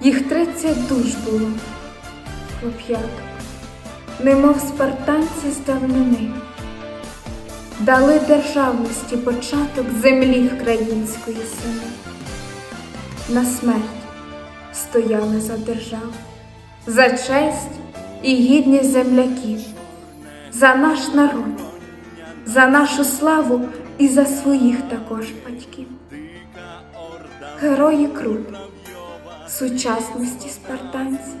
Їх тридцять душ було, хлоп'яток, немов спартанці з давнини, дали державності початок землі вкраїнської сини. На смерть стояли за державу, за честь і гідність земляків, за наш народ, за нашу славу і за своїх також батьків. Герої Крут, сучасності спартанці,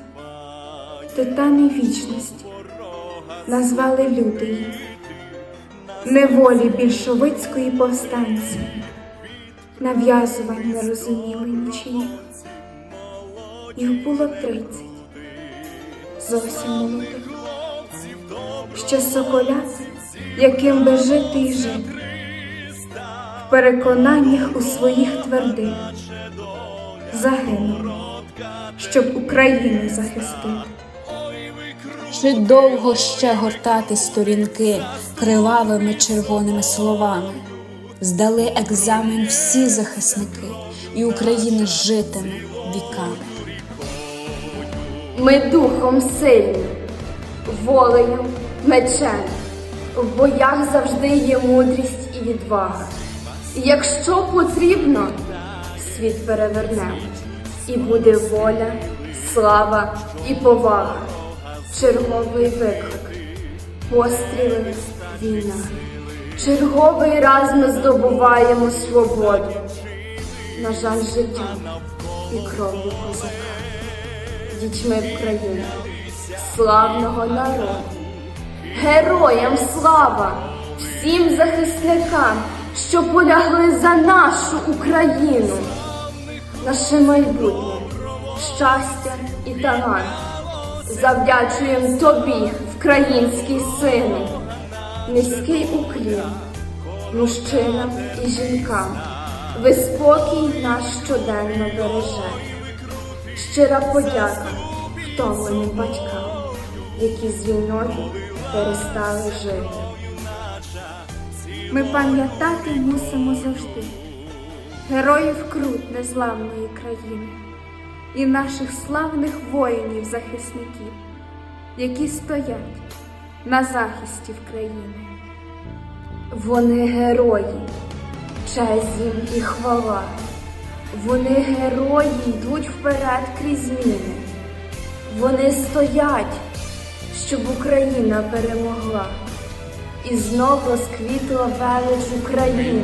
титани вічності, назвали люди їх, неволі більшовицької повстанці, нав'язувань не розуміли нічиї. Їх було тридцять, зовсім молодих, ще соколят, яким би жити і жити, в переконаннях у своїх твердих загинули, щоб Україну захистити. Чи довго ще гортати сторінки кривавими червоними словами? Здали екзамен всі захисники, і Україна житиме віками. Ми духом сильні, волею, мечем. В боях завжди є мудрість і відвага. Якщо потрібно, світ перевернемо, і буде воля, слава і повага. Черговий виклик, постріли, війна. Черговий раз ми здобуваємо свободу. На жаль, життя і кров'ю козака дітьми України, славного народу. Героям слава всім захисникам, що полягли за нашу Україну, наше майбутнє, щастя і талант. Завдячуємо тобі, український сину, низький уклін, мужчинам і жінкам. Ви спокій наш щоденно береже. Щира подяка втомленим батькам, які з війною перестали жити. Ми пам'ятати мусимо завжди героїв крут незламної країни і наших славних воїнів-захисників, які стоять на захисті в країни. Вони герої, честь їм і хвала. Вони герої йдуть вперед крізь зміни. Вони стоять, щоб Україна перемогла. І знов розквітла велич України.